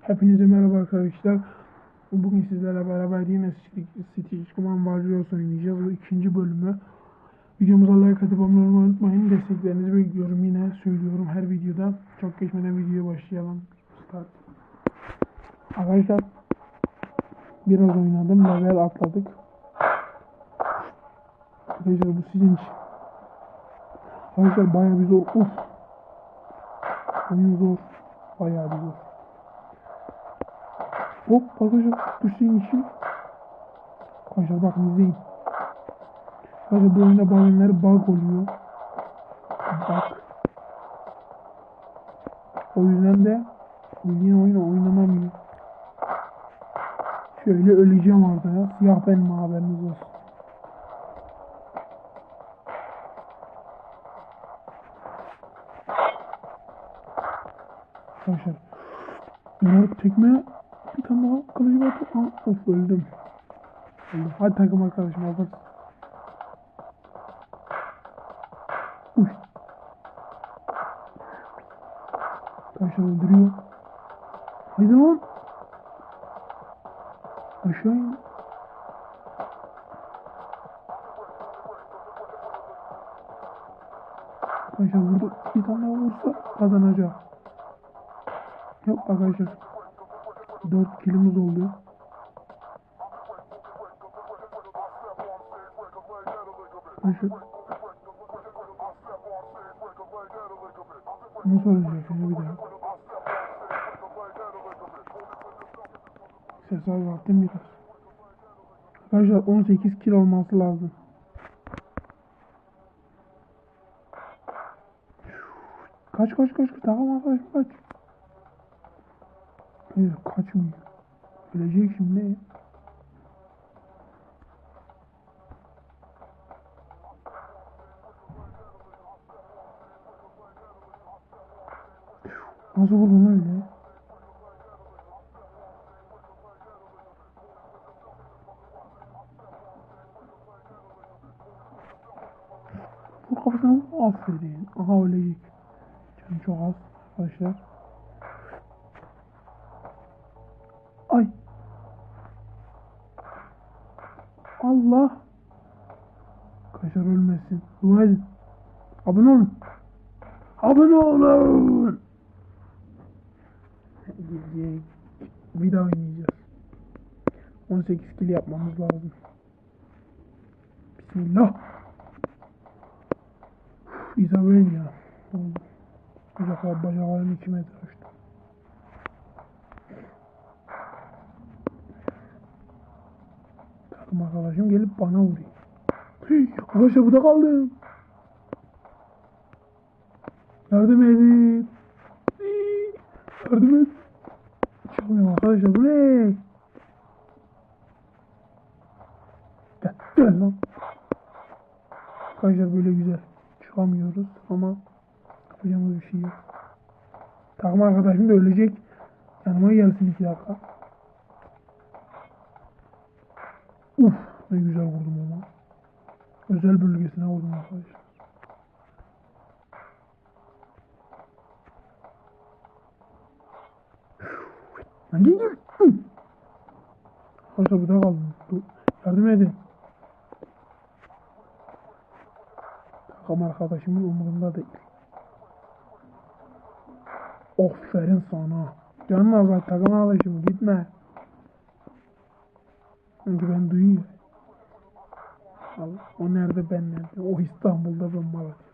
Hepinize merhaba arkadaşlar. Bugün sizlerle beraber yine Stitch Command Warriors oynayacağız. Bu ikinci bölümü. Videomuza like atıp abone olmayı unutmayın. Desteklerinizi bekliyorum yine söylüyorum her videoda. Çok geçmeden videoya başlayalım. Start. Arkadaşlar biraz oynadım. Level atladık. Arkadaşlar bu sizin için. Arkadaşlar bayağı bir zor. Uf. Oyun zor. Bayağı bir zor. Hop arkadaşlar düştüğün için. Arkadaşlar bakın izleyin. Arkadaşlar bu oyunda bazenleri bug oluyor. Bak. O yüzden de bildiğin oyunu oynanamıyor. Şöyle öleceğim orada ya. Siyah benim haberiniz olsun. Arkadaşlar. Bunlar tekme daha kılıcı. Aa, of öldüm. Öldüm. Hadi takım arkadaşım hazır. Uy. Arkadaşlar öldürüyor. Haydi lan. Aşağı in. Arkadaşlar burada bir tane vursa kazanacak. Yok arkadaşlar. 4 kilimiz oldu. Arkadaşlar. Nasıl olacak şimdi bir daha? Ses azalttım biraz. Arkadaşlar 18 kilo olması lazım. Kaç kaç kaç tamam arkadaşım kaç. Hayır kaçmıyor. Ölecek şimdi. Nasıl vurdun öyle? Bu kafasına. Aferin. Aha ölecek. Çok az arkadaşlar. Allah. Kaşar ölmesin. Dua edin. Abone olun. Abone olun. Bir daha oynayacağız. 18 kill yapmamız lazım. Bismillah. İzabel ya. Oldu. Bacaklar bacaklarım 2 metre Takım arkadaşım gelip bana vuruyor. Hıy, Arkadaşlar burada kaldım. Yardım edin. Hıy, Yardım et. Çıkmıyorum arkadaşlar bu ne? Gel, gel lan. Arkadaşlar böyle güzel. Çıkamıyoruz ama yapacağımız bir şey yok. Takım arkadaşım da ölecek. Yanıma gelsin iki dakika. Uf ne güzel vurdum ama. Özel bölgesine vurdum arkadaşlar. Arkadaşlar burada kaldım. Dur. Yardım edin. Takım arkadaşımın umurunda değil. Aferin sana. Canın azal takım arkadaşım gitme. Ben duyuyor. Allah, o nerede ben nerede? O İstanbul'da ben Malatya.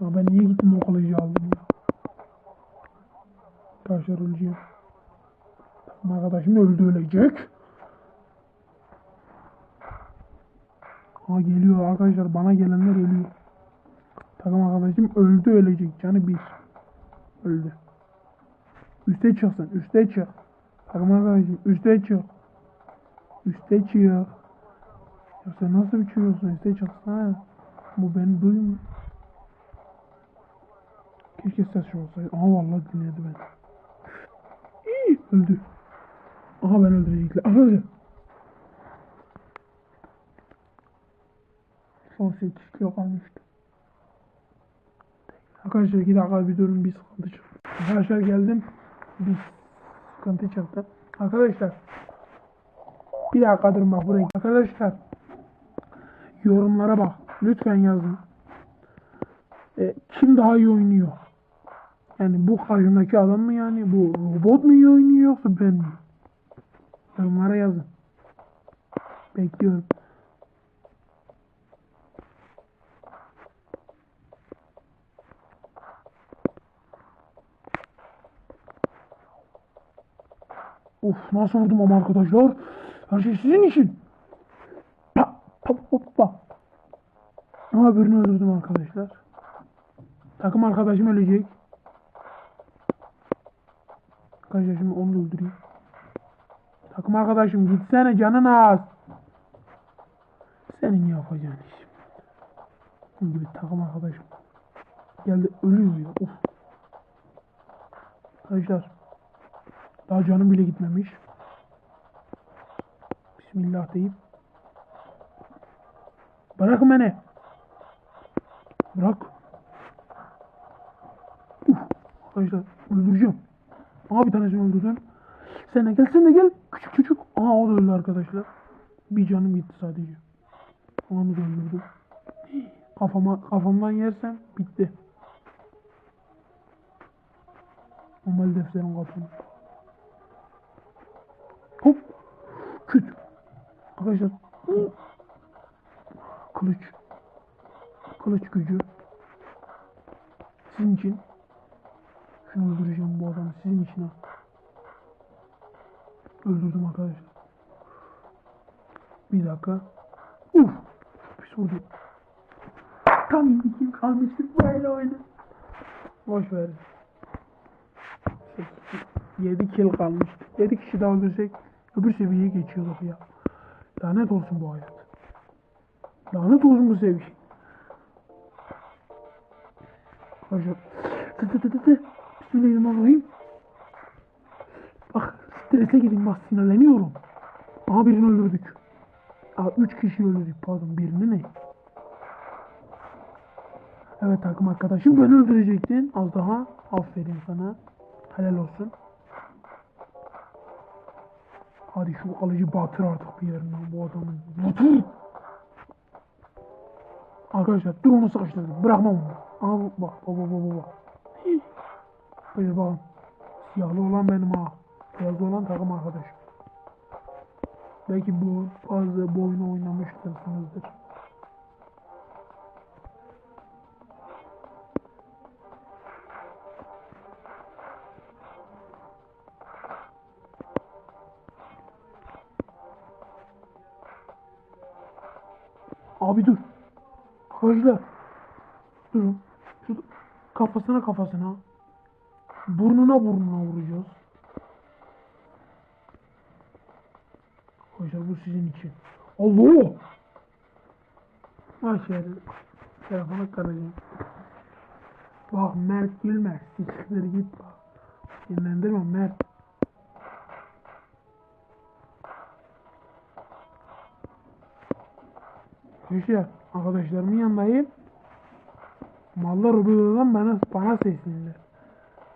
Ya ben niye gittim o kılıcı aldım ya? Arkadaşlar öleceğim. Takım arkadaşım öldü ölecek. Ha geliyor arkadaşlar bana gelenler ölüyor. Takım arkadaşım öldü ölecek canı bir. Öldü. Üste çıksın. Üste çık. Takım arkadaşım üste çık. Üste çık. Ya sen nasıl bir çıkıyorsun? Üste çıksana. Bu beni duymuyor. Keşke ses şu olsaydı. Aha vallahi dinledi beni. İyi, öldü. Aha ben öldürecekler. Arkadaşlar. Son 8 kilo kalmıştı. Arkadaşlar iki dakika bir durun bir sıkıntı çıktı. Arkadaşlar geldim. Bir sıkıntı çıktı. Arkadaşlar bir dakika durun bak buraya. Arkadaşlar yorumlara bak. Lütfen yazın. E, kim daha iyi oynuyor? Yani bu karşımdaki adam mı yani? Bu robot mu iyi oynuyor yoksa ben mi? Yorumlara yazın. Bekliyorum. Of nasıl vurdum ama arkadaşlar. Her şey sizin için. Pa, pa, hoppa. Ama birini öldürdüm arkadaşlar. Takım arkadaşım ölecek. Arkadaşlar şimdi onu da öldüreyim. Takım arkadaşım gitsene canın az. Senin yapacağın iş. Bunun gibi takım arkadaşım. Geldi ölüyor ya. Of. Arkadaşlar. Daha canım bile gitmemiş. Bismillah deyip. Bırakın beni. Bırak. Uf. Arkadaşlar öldüreceğim. Aha bir tanesini öldürdüm. Sen de gel sen de gel. Küçük küçük. Aha o da öldü arkadaşlar. Bir canım gitti sadece. Onu da öldürdüm. Kafama, kafamdan yersem bitti. Normal defterin kafamı. Hop. Küt. Arkadaşlar. Kılıç. Kılıç gücü. Sizin için. Şunu öldüreceğim bu adamı. Sizin için ha. Öldürdüm arkadaşlar. Bir dakika. Uf. Pis vurdu. Tam iki kalmıştık böyle oyunu. Boş ver. 7 kill kalmış. 7 kişi daha öldürsek öbür seviyeye geçiyorduk ya. Lanet olsun bu hayat. Lanet olsun bu seviye. Arkadaşlar. Tı tı tı tı. Bismillahirrahmanirrahim. Bak strese gidin bak sinirleniyorum. Aha birini öldürdük. Aa, üç kişi öldürdük pardon birini ne? Evet takım arkadaşım beni öldürecektin az daha. Aferin sana. Helal olsun. Hadi şu alıcı batır artık bir yerinden bu adamın. Batır! Arkadaşlar dur onu sıkıştırdım. Bırakmam onu. Bu- bak bak bak bak bak. Hayır bakın. Siyahlı olan benim ha. Beyazlı olan takım arkadaşım. Belki bu fazla bu oyunu oynamıştırsınızdır. Arkadaşlar. Durun. Şu kafasına kafasına. Burnuna burnuna vuracağız. Arkadaşlar bu sizin için. Allah! Aşağıya telefonu karacağım. Bak Mert gülme. Siktir git bak. Sinirlendirme Mert. Arkadaşlar arkadaşlarımın yanındayım. Mallar öbürlerden bana, bana seslendiler.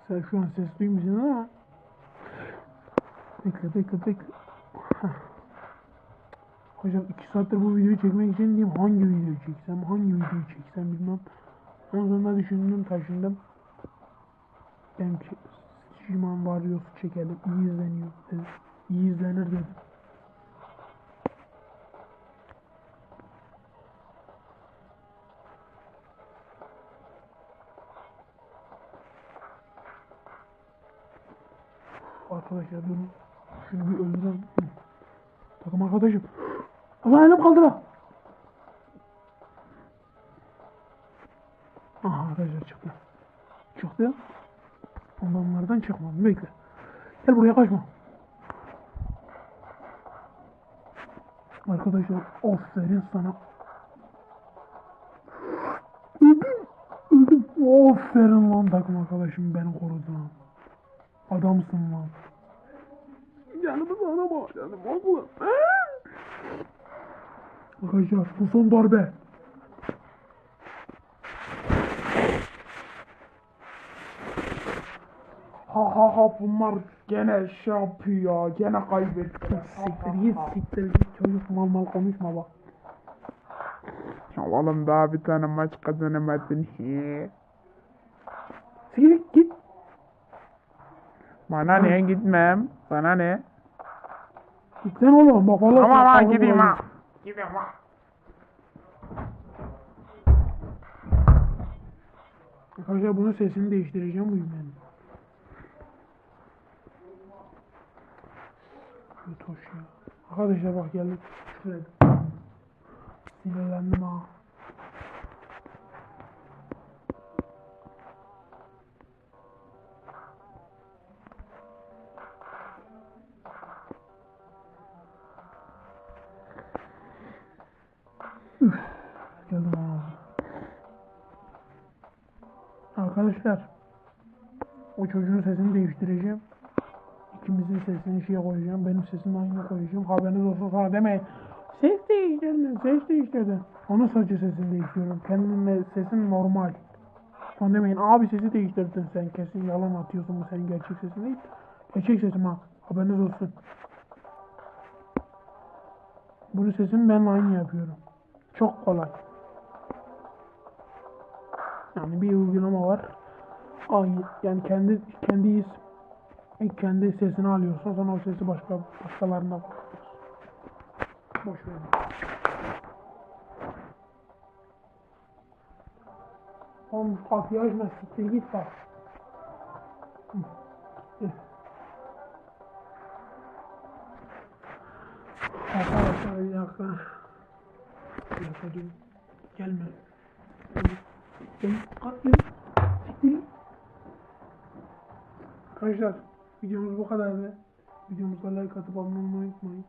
Sen şu an ses duymuyorsun ama. Bekle bekle bekle. Hocam iki saattir bu videoyu çekmek için diyeyim hangi videoyu çeksem, hangi videoyu çeksem bilmem. Ondan sonra düşündüm, taşındım. Ben Şiman Warriors çekelim, iyi izleniyor dedim. İyi izlenir dedim. Arkadaşlar durun. Şunu bir öldürelim. Takım arkadaşım. Ama elim kaldı lan. Aha arkadaşlar çıktı. Çıktı ya. Ondan çıkmadı. Bekle. Gel buraya kaçma. Arkadaşlar aferin sana. Öldüm. Aferin lan takım arkadaşım beni korudu lan. Adamsın lan. Canımı sana bak canım oğlum. Arkadaşlar bu son darbe. Ha ha ha bunlar gene şey yapıyor ya. Gene kaybettiler. Siktir git siktir git. Çocuk mal mal konuşma bak. Ya oğlum daha bir tane maç kazanamadın. Siktir git. Bana ne gitmem. Bana ne? Git lan oğlum bak vallahi. Tamam ha gideyim ha. Gideyim ha. Arkadaşlar bunun sesini değiştireceğim bu yüzden. Yutoş ya. Arkadaşlar bak geldik. Şuraya. Sinirlendim ha. Arkadaşlar o çocuğun sesini değiştireceğim. İkimizin sesini şeye koyacağım. Benim sesimi aynı koyacağım. Haberiniz olsun sonra demeyin. Ses değiştirdin, ses değiştirdin. Onun sadece sesini değiştiriyorum. Kendimle sesin normal. Sonra demeyin abi sesi değiştirdin sen. Kesin yalan atıyorsun bu senin gerçek sesin değil. Gerçek sesim ha. Haberiniz olsun. Bunun sesini ben aynı yapıyorum. Çok kolay. Yani bir uygulama var. Yani kendi kendiyiz. İlk kendi sesini alıyorsun sonra o sesi başka başkalarına. Boş ver. Oğlum kapıyı açma siktir git bak. Gitti. Arkadaşlar bir dakika. Bir dakika dur. Gelme. Gel. Gel. Siktir git. Arkadaşlar videomuz bu kadardı. Videomuza like atıp abone olmayı unutmayın.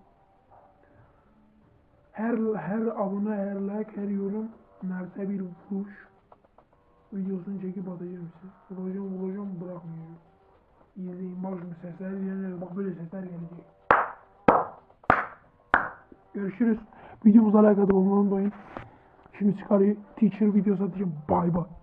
Her her abone, her like, her yorum Mert'e bir vuruş. Videosunu çekip atacağım size. Bulacağım, bulacağım, bırakmayacağım. İzleyin bak şimdi sesler dinlenir. Bak böyle sesler gelecek. Görüşürüz. Videomuza like atıp abone olmayı unutmayın. Şimdi çıkarıyor. Teacher videosu atacağım. Bye bye.